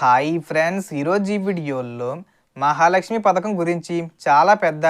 Hi friends ఈరోజు ఈ వీడియోలో మహాలక్ష్మి పథకం గురించి చాలా పెద్ద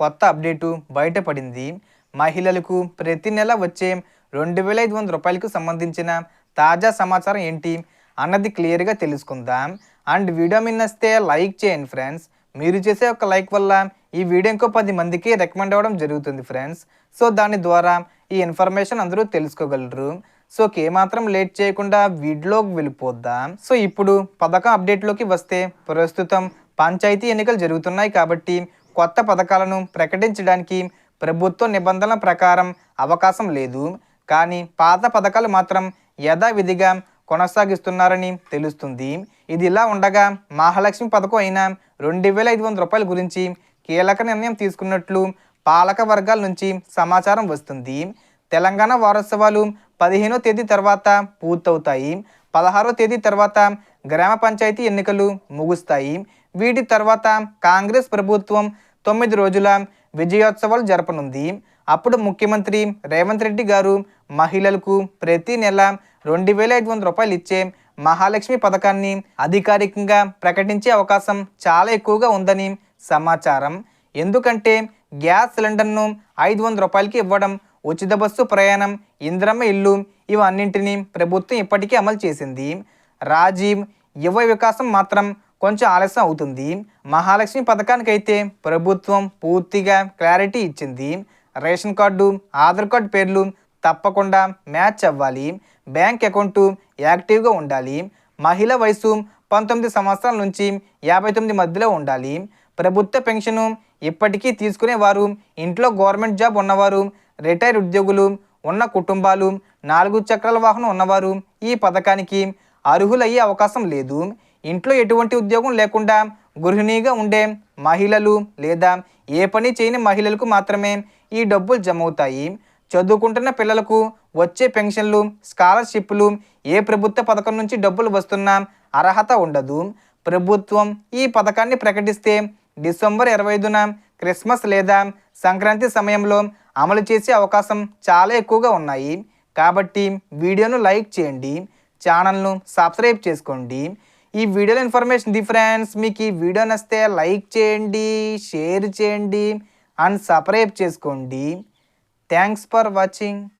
కొత్త అప్డేటు బయటపడింది మహిళలకు ప్రతి నెల వచ్చే రెండు వేల ఐదు వందల రూపాయలకు సంబంధించిన తాజా సమాచారం ఏంటి అన్నది క్లియర్గా తెలుసుకుందాం. అండ్ వీడియో మిన్నస్తే లైక్ చేయండి ఫ్రెండ్స్. మీరు చేసే ఒక లైక్ వల్ల ఈ వీడియో ఇంకో పది మందికి రికమెండ్ అవ్వడం జరుగుతుంది ఫ్రెండ్స్. సో దాని ద్వారా ఈ ఇన్ఫర్మేషన్ అందరూ తెలుసుకోగలరు. సో ఏమాత్రం లేట్ చేయకుండా వీడిలోకి వెళ్ళిపోద్దాం? సో ఇప్పుడు పథకం అప్డేట్లోకి వస్తే ప్రస్తుతం పంచాయతీ ఎన్నికలు జరుగుతున్నాయి కాబట్టి కొత్త పథకాలను ప్రకటించడానికి ప్రభుత్వ నిబంధనల ప్రకారం అవకాశం లేదు. కానీ పాత పథకాలు మాత్రం యథావిధిగా కొనసాగిస్తున్నారని తెలుస్తుంది. ఇది ఇలా ఉండగా మహాలక్ష్మి పథకం అయిన రెండు వేల ఐదు వందల రూపాయల గురించి కీలక నిర్ణయం తీసుకున్నట్లు పాలక వర్గాల నుంచి సమాచారం వస్తుంది. తెలంగాణ వారోత్సవాలు పదిహేనో తేదీ తర్వాత పూర్తవుతాయి. పదహారో తేదీ తర్వాత గ్రామ పంచాయతీ ఎన్నికలు ముగుస్తాయి. వీటి తర్వాత కాంగ్రెస్ ప్రభుత్వం తొమ్మిది రోజుల విజయోత్సవాలు జరపనుంది. అప్పుడు ముఖ్యమంత్రి రేవంత్ రెడ్డి గారు మహిళలకు ప్రతి నెల రెండు వేల ఐదు వందల రూపాయలు ఇచ్చే మహాలక్ష్మి పథకాన్ని అధికారికంగా ప్రకటించే అవకాశం చాలా ఎక్కువగా ఉందని సమాచారం. ఎందుకంటే గ్యాస్ సిలిండర్ను ఐదు వందల రూపాయలకి ఇవ్వడం ఉచిత బస్సు ప్రయాణం ఇంద్రమ్మ ఇల్లు ఇవన్నింటినీ ప్రభుత్వం ఇప్పటికీ అమలు చేసింది. రాజీవ్ యువ వికాసం మాత్రం కొంచెం ఆలస్యం అవుతుంది. మహాలక్ష్మి పథకానికైతే ప్రభుత్వం పూర్తిగా క్లారిటీ ఇచ్చింది. రేషన్ కార్డు ఆధార్ కార్డు పేర్లు తప్పకుండా మ్యాచ్ అవ్వాలి. బ్యాంక్ అకౌంటు యాక్టివ్గా ఉండాలి. మహిళ వయసు పంతొమ్మిది సంవత్సరాల నుంచి యాభై తొమ్మిది మధ్యలో ఉండాలి. ప్రభుత్వ పెన్షను ఇప్పటికీ తీసుకునేవారు ఇంట్లో గవర్నమెంట్ జాబ్ ఉన్నవారు రిటైర్ ఉద్యోగులు ఉన్న కుటుంబాలు నాలుగు చక్రాల వాహనం ఉన్నవారు ఈ పథకానికి అర్హులయ్యే అవకాశం లేదు. ఇంట్లో ఎటువంటి ఉద్యోగం లేకుండా గృహిణిగా ఉండే మహిళలు లేదా ఏ పని చేయని మహిళలకు మాత్రమే ఈ డబ్బులు జమ అవుతాయి చదువుకుంటున్న పిల్లలకు వచ్చే పెన్షన్లు స్కాలర్షిప్లు ఏ ప్రభుత్వ పథకం నుంచి డబ్బులు వస్తున్నా అర్హత ఉండదు. ప్రభుత్వం ఈ పథకాన్ని ప్రకటిస్తే డిసెంబర్ ఇరవై ఐదున క్రిస్మస్ లేదా సంక్రాంతి సమయంలో అమలు చేసే అవకాశం చాలా ఎక్కువగా ఉన్నాయి. కాబట్టి వీడియోను లైక్ చేయండి. ఛానల్ను సబ్స్క్రైబ్ చేసుకోండి. ఈ వీడియోలో ఇన్ఫర్మేషన్ డిఫరెన్స్ మీకు ఈ వీడియో నచ్చితే లైక్ చేయండి షేర్ చేయండి అండ్ సబ్స్క్రైబ్ చేసుకోండి. Thanks for watching.